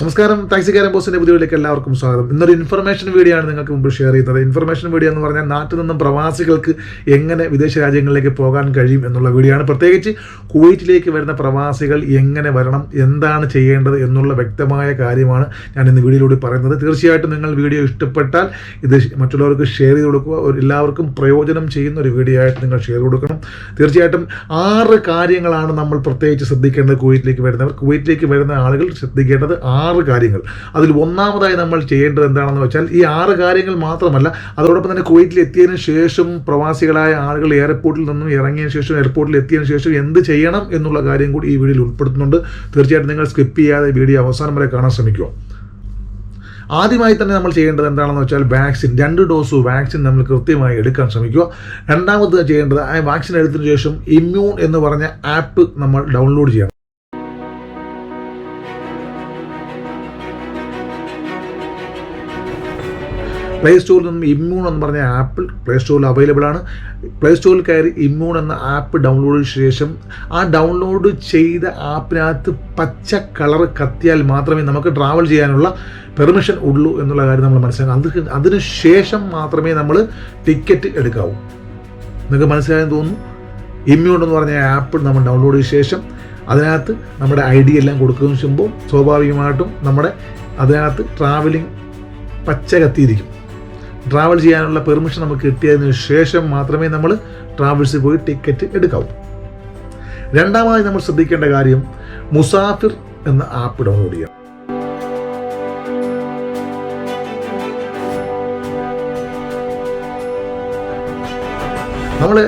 നമസ്കാരം. ടാക്സിക്കാരൻ ബോസിന്റെ പുതിയവിലേക്ക് എല്ലാവർക്കും സ്വാഗതം. ഇന്നൊരു ഇൻഫർമേഷൻ വീഡിയോ ആണ് നിങ്ങൾക്ക് മുമ്പ് ഷെയർ ചെയ്യുന്നത്. ഇൻഫർമേഷൻ വീഡിയോ എന്ന് പറഞ്ഞാൽ നാട്ടിൽ നിന്നും പ്രവാസികൾക്ക് എങ്ങനെ വിദേശ രാജ്യങ്ങളിലേക്ക് പോകാൻ കഴിയും എന്നുള്ള വീഡിയോ ആണ്. പ്രത്യേകിച്ച് കുവൈറ്റിലേക്ക് വരുന്ന പ്രവാസികൾ എങ്ങനെ വരണം എന്താണ് ചെയ്യേണ്ടത് എന്നുള്ള വ്യക്തമായ കാര്യമാണ് ഞാൻ ഇന്ന് വീഡിയോയിലൂടെ പറയുന്നത്. തീർച്ചയായിട്ടും നിങ്ങൾ വീഡിയോ ഇഷ്ടപ്പെട്ടാൽ ഇത് മറ്റുള്ളവർക്ക് ഷെയർ ചെയ്ത് കൊടുക്കുക. എല്ലാവർക്കും പ്രയോജനം ചെയ്യുന്ന ഒരു വീഡിയോ ആയിട്ട് നിങ്ങൾ ഷെയർ കൊടുക്കണം. തീർച്ചയായിട്ടും ആറ് കാര്യങ്ങളാണ് നമ്മൾ പ്രത്യേകിച്ച് ശ്രദ്ധിക്കേണ്ടത് കുവൈറ്റിലേക്ക് വരുന്നവർ. കുവൈറ്റിലേക്ക് വരുന്ന ആളുകൾ ശ്രദ്ധിക്കേണ്ടത് ആറ് കാര്യങ്ങൾ. അതിൽ ഒന്നാമതായി നമ്മൾ ചെയ്യേണ്ടത് എന്താണെന്ന് വെച്ചാൽ ഈ ആറ് കാര്യങ്ങൾ മാത്രമല്ല അതോടൊപ്പം തന്നെ കുവൈറ്റിൽ എത്തിയതിനു ശേഷം പ്രവാസികളായ ആളുകൾ എയർപോർട്ടിൽ നിന്നും ഇറങ്ങിയ ശേഷം എയർപോർട്ടിൽ എത്തിയതിനു ശേഷം എന്ത് ചെയ്യണം എന്നുള്ള കാര്യം കൂടി ഈ വീഡിയോയിൽ ഉൾപ്പെടുത്തുന്നുണ്ട്. തീർച്ചയായിട്ടും നിങ്ങൾ സ്കിപ്പ് ചെയ്യാതെ വീഡിയോ അവസാനം വരെ കാണാൻ ശ്രമിക്കുക. ആദ്യമായി തന്നെ നമ്മൾ ചെയ്യേണ്ടത് എന്താണെന്ന് വെച്ചാൽ വാക്സിൻ രണ്ട് ഡോസ് വാക്സിൻ നമ്മൾ കൃത്യമായി എടുക്കാൻ ശ്രമിക്കുക. രണ്ടാമത് ചെയ്യേണ്ടത് ആ വാക്സിൻ എടുത്തതിന് ശേഷം ഇമ്മ്യൂൺ എന്ന് പറഞ്ഞ ആപ്പ് നമ്മൾ ഡൗൺലോഡ് ചെയ്യണം. പ്ലേ സ്റ്റോറിൽ നിന്നും ഇമ്മ്യൂൺ എന്ന് പറഞ്ഞ ആപ്പ് പ്ലേ സ്റ്റോറിൽ അവൈലബിൾ ആണ്. പ്ലേ സ്റ്റോറിൽ കയറി ഇമ്മ്യൂൺ എന്ന ആപ്പ് ഡൗൺലോഡ് ചെയ്ത ശേഷം ആ ഡൗൺലോഡ് ചെയ്ത ആപ്പിനകത്ത് പച്ച കളർ കത്തിയാൽ മാത്രമേ നമുക്ക് ട്രാവൽ ചെയ്യാനുള്ള പെർമിഷൻ ഉള്ളൂ എന്നുള്ള കാര്യം നമ്മൾ മനസ്സിലാക്കാം അത് അതിന് ശേഷം മാത്രമേ നമ്മൾ ടിക്കറ്റ് എടുക്കാവൂ. നിങ്ങൾക്ക് മനസ്സിലായെന്ന് തോന്നുന്നു? ഇമ്മ്യൂൺ എന്ന് പറഞ്ഞ ആപ്പ് നമ്മൾ ഡൗൺലോഡ് ചെയ്ത ശേഷം അതിനകത്ത് നമ്മുടെ ഐ ഡി എല്ലാം കൊടുക്കുന്നതിന് ചുമ്പോൾ സ്വാഭാവികമായിട്ടും നമ്മുടെ അതിനകത്ത് ട്രാവലിംഗ് പച്ച കത്തിയിരിക്കും. ട്രാവൽ ചെയ്യാനുള്ള പെർമിഷൻ നമുക്ക് കിട്ടിയതിന് ശേഷം മാത്രമേ നമ്മൾ ട്രാവൽസ് പോയി ടിക്കറ്റ് എടുക്കാവൂ. രണ്ടാമതായി നമ്മൾ ശ്രദ്ധിക്കേണ്ട കാര്യം മുസാഫിർ എന്ന ആപ്പ് ഡൗൺലോഡ് ചെയ്യാം നമ്മൾ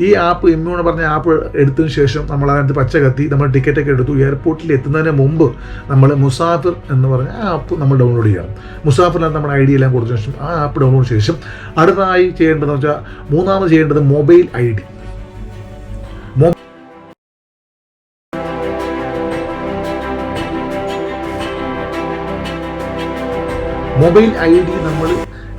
ഈ ആപ്പ് ഇമ്മ്യൂൺ പറഞ്ഞ ആപ്പ് എടുത്തതിന് ശേഷം നമ്മൾ അതിനകത്ത് പച്ച കത്തി നമ്മൾ ടിക്കറ്റൊക്കെ എടുത്തു. എയർപോർട്ടിൽ എത്തുന്നതിന് മുമ്പ് നമ്മൾ മുസാഫിർ എന്ന് പറഞ്ഞ ആ ആപ്പ് നമ്മൾ ഡൗൺലോഡ് ചെയ്യണം. മുസാഫിറിനകത്ത് നമ്മുടെ ഐ ഡി എല്ലാം കൊടുത്തതിന് ശേഷം ആ ആപ്പ് ഡൗൺലോഡ് ശേഷം അടുത്തതായി ചെയ്യേണ്ടതെന്ന് വെച്ചാൽ മൂന്നാമത് ചെയ്യേണ്ടത് mobile I D mobile I D നമ്മൾ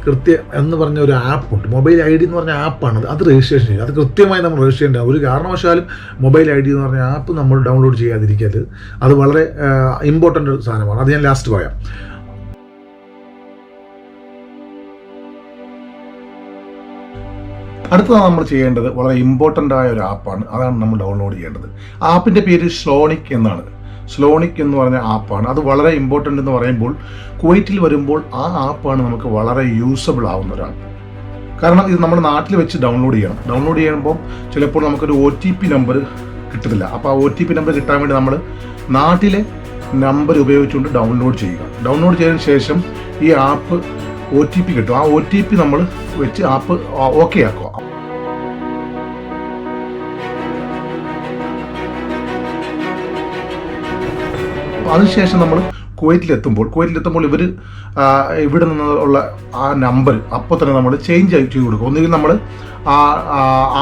കൃത്യം എന്ന് പറഞ്ഞ ഒരു ആപ്പുണ്ട് മൊബൈൽ ഐ ഡി എന്ന് പറഞ്ഞ ആപ്പാണ് അത് രജിസ്ട്രേഷൻ ചെയ്യുക. അത് കൃത്യമായി നമ്മൾ രജിസ്റ്റർ ചെയ്യേണ്ട. ഒരു കാരണവശാലും മൊബൈൽ ഐ ഡി എന്ന് പറഞ്ഞ ആപ്പ് നമ്മൾ ഡൗൺലോഡ് ചെയ്യാതിരിക്കരുത്. അത് വളരെ ഇമ്പോർട്ടന്റ് ഒരു സാധനമാണ്. അത് ഞാൻ ലാസ്റ്റ് പറയാം അടുത്തത് നമ്മൾ ചെയ്യേണ്ടത് വളരെ ഇമ്പോർട്ടന്റ് ആയ ഒരു ആപ്പാണ് അതാണ് നമ്മൾ ഡൗൺലോഡ് ചെയ്യേണ്ടത്. ആപ്പിന്റെ പേര് സ്ലോണിക് എന്നാണ്. സ്ലോണിക് എന്ന് പറഞ്ഞ ആപ്പാണ് അത് വളരെ ഇമ്പോർട്ടന്റ് എന്ന് പറയുമ്പോൾ കുവൈറ്റിൽ വരുമ്പോൾ ആ ആപ്പാണ് നമുക്ക് വളരെ യൂസബിൾ ആവുന്ന ഒരു ആപ്പ് കാരണം ഇത് നമ്മുടെ നാട്ടിൽ വെച്ച് ഡൗൺലോഡ് ചെയ്യണം. ഡൗൺലോഡ് ചെയ്യുമ്പോൾ ചിലപ്പോൾ നമുക്കൊരു ഒ ടി പി നമ്പർ കിട്ടത്തില്ല. അപ്പോൾ ആ ഒ ടി പി നമ്പർ കിട്ടാൻ വേണ്ടി നമ്മൾ നാട്ടിലെ നമ്പർ ഉപയോഗിച്ചുകൊണ്ട് ഡൗൺലോഡ് ചെയ്യുക. ഡൗൺലോഡ് ചെയ്തതിന് ശേഷം ഈ ആപ്പ് ഒ ടി പി കിട്ടും. ആ ഒ ടി പി നമ്മൾ വെച്ച് ആപ്പ് ഓക്കെ ആക്കുക. അതിനുശേഷം നമ്മൾ കുവൈറ്റിലെത്തുമ്പോൾ കുവൈറ്റിലെത്തുമ്പോൾ ഇവർ ഇവിടെ നിന്നുള്ള ആ നമ്പർ അപ്പോൾ തന്നെ നമ്മൾ ചേഞ്ച് ചെയ്ത് കൊടുക്കുക ഒന്നുകിൽ നമ്മൾ ആ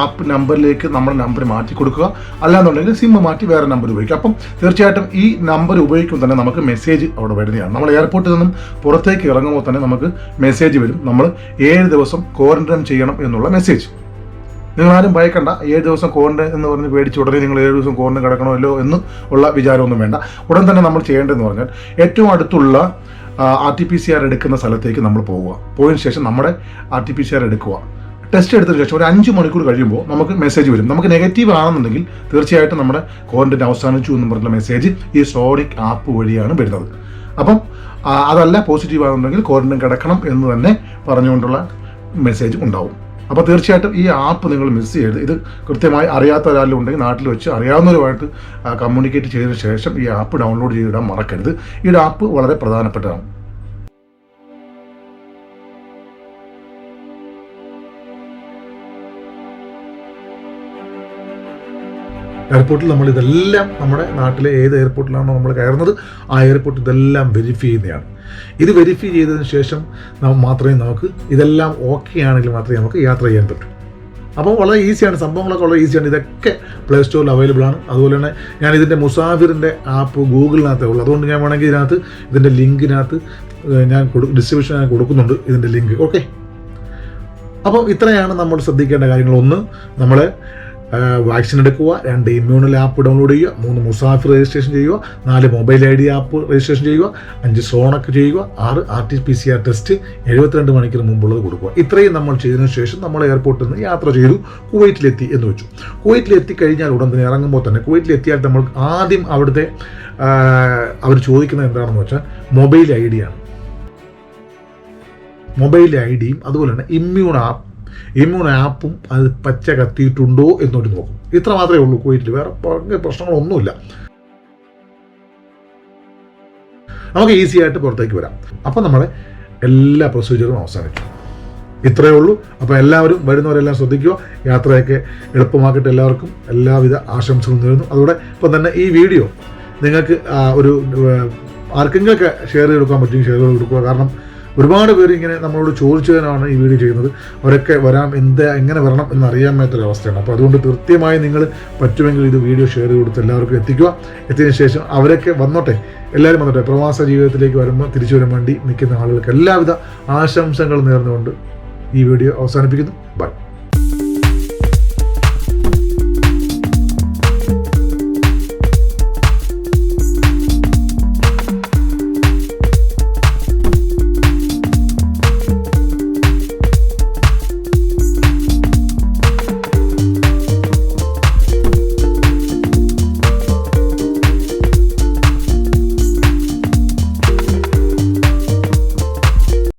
ആപ്പ് നമ്പറിലേക്ക് നമ്മുടെ നമ്പർ മാറ്റി കൊടുക്കുക. അല്ലാന്നുണ്ടെങ്കിൽ സിം മാറ്റി വേറെ നമ്പർ ഉപയോഗിക്കുക. അപ്പം തീർച്ചയായിട്ടും ഈ നമ്പർ ഉപയോഗിക്കുമ്പോൾ തന്നെ നമുക്ക് മെസ്സേജ് അവിടെ വരുന്നതാണ്. നമ്മൾ എയർപോർട്ടിൽ നിന്നും പുറത്തേക്ക് ഇറങ്ങുമ്പോൾ തന്നെ നമുക്ക് മെസ്സേജ് വരും. നമ്മൾ ഏഴ് ദിവസം ക്വാറന്റൈൻ ചെയ്യണം എന്നുള്ള മെസ്സേജ് നിങ്ങൾ ആരും ഭയക്കണ്ട. ഏഴ് ദിവസം കോറിന്റെ എന്ന് പറഞ്ഞ് പേടിച്ച് ഉടനെ നിങ്ങൾ ഏഴ് ദിവസം കോറിന് കിടക്കണമല്ലോ എന്ന് ഉള്ള വിചാരമൊന്നും വേണ്ട. ഉടൻ തന്നെ നമ്മൾ ചെയ്യേണ്ടതെന്ന് പറഞ്ഞാൽ ഏറ്റവും അടുത്തുള്ള R T P C R എടുക്കുന്ന സ്ഥലത്തേക്ക് നമ്മൾ പോവുക. പോയതിനു ശേഷം നമ്മുടെ R T P C R എടുക്കുക. ടെസ്റ്റ് എടുത്തതിന് ശേഷം ഒരു അഞ്ച് മണിക്കൂർ കഴിയുമ്പോൾ നമുക്ക് മെസ്സേജ് വരും. നമുക്ക് നെഗറ്റീവ് ആണെന്നുണ്ടെങ്കിൽ തീർച്ചയായിട്ടും നമ്മുടെ ക്വാറന്റൈൻ അവസാനിച്ചു എന്ന് പറഞ്ഞ മെസ്സേജ് ഈ സോണിക് ആപ്പ് വഴിയാണ് വരുന്നത്. അപ്പം അതല്ല പോസിറ്റീവ് ആണെന്നുണ്ടെങ്കിൽ ക്വാറന്റൈൻ കിടക്കണം എന്ന് തന്നെ പറഞ്ഞുകൊണ്ടുള്ള മെസ്സേജ് ഉണ്ടാവും. അപ്പോൾ തീർച്ചയായിട്ടും ഈ ആപ്പ് നിങ്ങൾ മിസ് ചെയ്യരുത്. ഇത് കൃത്യമായി അറിയാത്ത ഒരാളും ഉണ്ടെങ്കിൽ നാട്ടിൽ വെച്ച് അറിയാവുന്നവരുമായിട്ട് കമ്മ്യൂണിക്കേറ്റ് ചെയ്തതിനു ശേഷം ഈ ആപ്പ് ഡൗൺലോഡ് ചെയ്തിടാൻ മറക്കരുത്. ഈ ആപ്പ് വളരെ പ്രധാനപ്പെട്ടതാണ്. എയർപോർട്ടിൽ നമ്മൾ ഇതെല്ലാം നമ്മുടെ നാട്ടിലെ ഏത് എയർപോർട്ടിലാണോ നമ്മൾ കയറുന്നത് ആ എയർപോർട്ട് ഇതെല്ലാം വെരിഫൈ ചെയ്യുന്നതാണ്. ഇത് വെരിഫൈ ചെയ്തതിന് ശേഷം മാത്രമേ നമുക്ക് ഇതെല്ലാം ഓക്കെ ആണെങ്കിൽ മാത്രമേ നമുക്ക് യാത്ര ചെയ്യാൻ പറ്റൂ. അപ്പോൾ വളരെ ഈസിയാണ് സംഭവങ്ങളൊക്കെ വളരെ ഈസിയാണ് ഇതൊക്കെ പ്ലേ സ്റ്റോറിൽ അവൈലബിൾ ആണ്. അതുപോലെ തന്നെ ഞാൻ ഇതിന്റെ മുസാഫിറിന്റെ ആപ്പ് ഗൂഗിളിനകത്തേ ഉള്ളൂ. അതുകൊണ്ട് ഞാൻ വേണമെങ്കിൽ ഇതിനകത്ത് ഇതിന്റെ ലിങ്കിനകത്ത് ഞാൻ ഡിസ്ട്രിബ്യൂഷൻ ഞാൻ കൊടുക്കുന്നുണ്ട് ഇതിന്റെ ലിങ്ക്. ഓക്കെ അപ്പം ഇത്രയാണ് നമ്മൾ ശ്രദ്ധിക്കേണ്ട കാര്യങ്ങൾ. ഒന്ന് നമ്മൾ വാക്സിൻ എടുക്കുക രണ്ട് ഇമ്മ്യൂണൽ ആപ്പ് ഡൗൺലോഡ് ചെയ്യുക മൂന്ന് മുസാഫിർ രജിസ്ട്രേഷൻ ചെയ്യുക നാല് mobile I D app registration ചെയ്യുക അഞ്ച് സോണൊക്കെ ചെയ്യുക ആറ് R T P C R test എഴുപത്തിരണ്ട് മണിക്കൂർ മുമ്പുള്ളത് കൊടുക്കുക. ഇത്രയും നമ്മൾ ചെയ്തതിനു ശേഷം നമ്മൾ എയർപോർട്ടിൽ നിന്ന് യാത്ര ചെയ്തു കുവൈറ്റിലെത്തി എന്ന് വെച്ചു. കുവൈറ്റിലെത്തി കഴിഞ്ഞാൽ ഉടൻ തന്നെ ഇറങ്ങുമ്പോൾ തന്നെ കുവൈറ്റിലെത്തിയാൽ നമ്മൾ ആദ്യം അവിടുത്തെ അവർ ചോദിക്കുന്നത് എന്താണെന്ന് വെച്ചാൽ മൊബൈൽ ഐ ഡിയാണ് മൊബൈൽ ഐ ഡിയും അതുപോലെ തന്നെ ഇമ്മ്യൂൺ ആപ്പ് ഇമ്മ്യൂൺ ആപ്പും അത് പച്ച കത്തിയിട്ടുണ്ടോ എന്നൊരു നോക്കും. ഇത്ര മാത്രമേ ഉള്ളൂ കുവൈറ്റിൽ വേറെ പ്രശ്നങ്ങളൊന്നുമില്ല. നമുക്ക് ഈസി ആയിട്ട് പുറത്തേക്ക് വരാം. അപ്പം നമ്മളെ എല്ലാ പ്രൊസീജിയറും അവസാനിക്കും ഇത്രയേ ഉള്ളൂ. അപ്പോൾ എല്ലാവരും വരുന്നവരെല്ലാം ശ്രദ്ധിക്കുക. യാത്രയൊക്കെ എളുപ്പമാക്കിയിട്ട് എല്ലാവർക്കും. എല്ലാവിധ ആശംസകളും നേരുന്നു. അതുകൂടെ ഇപ്പം തന്നെ ഈ വീഡിയോ നിങ്ങൾക്ക് ഒരു ആർക്കെങ്കിലൊക്കെ ഷെയർ ചെയ്ത് കൊടുക്കാൻ പറ്റുമെങ്കിൽ ഷെയർ ചെയ്ത് കൊടുക്കുക കാരണം ഒരുപാട് പേര് ഇങ്ങനെ നമ്മളോട് ചോദിച്ചതിനാണ് ഈ വീഡിയോ ചെയ്യുന്നത്. അവരൊക്കെ വരാം എന്ത് എങ്ങനെ വരണം എന്ന് അറിയാൻ മേത്തൊരവസ്ഥയാണ്. അപ്പോൾ അതുകൊണ്ട് കൃത്യമായി നിങ്ങൾ പറ്റുമെങ്കിൽ ഇത് വീഡിയോ ഷെയർ ചെയ്ത് കൊടുത്ത് എല്ലാവർക്കും എത്തിക്കുക. എത്തിയതിനു ശേഷം അവരൊക്കെ വന്നോട്ടെ. എല്ലാവരും വന്നോട്ടെ. പ്രവാസ ജീവിതത്തിലേക്ക് വരുമ്പോൾ തിരിച്ചു വരാൻ വേണ്ടി നിൽക്കുന്ന ആളുകൾക്ക് എല്ലാവിധ ആശംസകൾ നേർന്നുകൊണ്ട് ഈ വീഡിയോ അവസാനിപ്പിക്കുന്നു. ബൈ